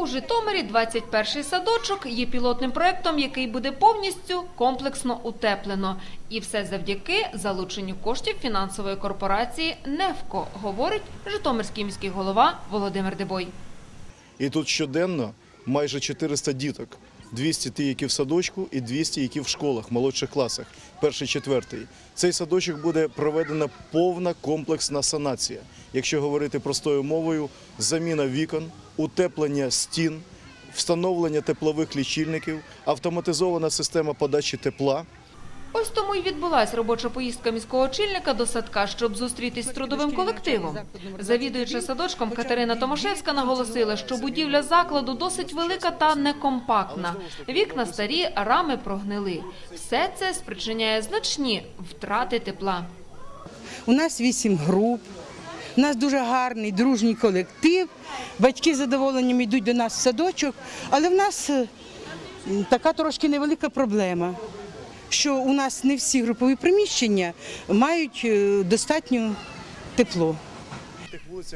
У Житомирі 21-й садочок є пілотним проектом, який буде повністю комплексно утеплено. І все завдяки залученню коштів фінансової корпорації «Невко», говорить Житомирський міський голова Володимир Дебой. І тут щоденно майже 400 діток. 200 ті, які в садочку, і 200, які в школах, молодших класах, перший, четвертий. Цей садочок буде проведена повна комплексна санація. Якщо говорити простою мовою, заміна вікон, утеплення стін, встановлення теплових лічильників, автоматизована система подачі тепла. Ось тому й відбулась робоча поїздка міського очільника до садка, щоб зустрітись з трудовим колективом. Завідуюча садочком Катерина Томашевська наголосила, що будівля закладу досить велика та некомпактна. Вікна старі, рами прогнили. Все це спричиняє значні втрати тепла. У нас вісім груп. У нас дуже гарний дружній колектив. Батьки з задоволенням йдуть до нас в садочок, але в нас е, така трошки невелика проблема, що у нас не всі групові приміщення мають е, достатньо тепло.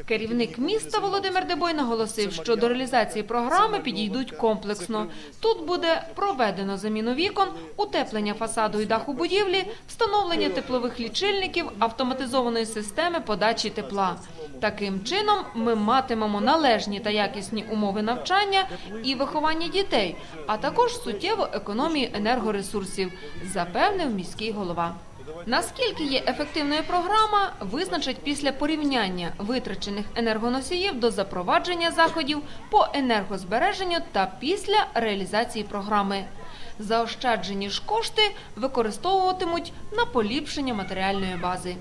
Керівник міста Володимир Дебой наголосив, що до реалізації програми підійдуть комплексно. Тут буде проведено заміну вікон, утеплення фасаду і даху будівлі, встановлення теплових лічильників, автоматизованої системи подачі тепла. Таким чином ми матимемо належні та якісні умови навчання і виховання дітей, а також суттєву економію енергоресурсів, запевнив міський голова. Наскільки є ефективною програма, визначить після порівняння витрачених енергоносіїв до запровадження заходів по енергозбереженню та після реалізації програми. Заощаджені ж кошти використовуватимуть на поліпшення матеріальної бази.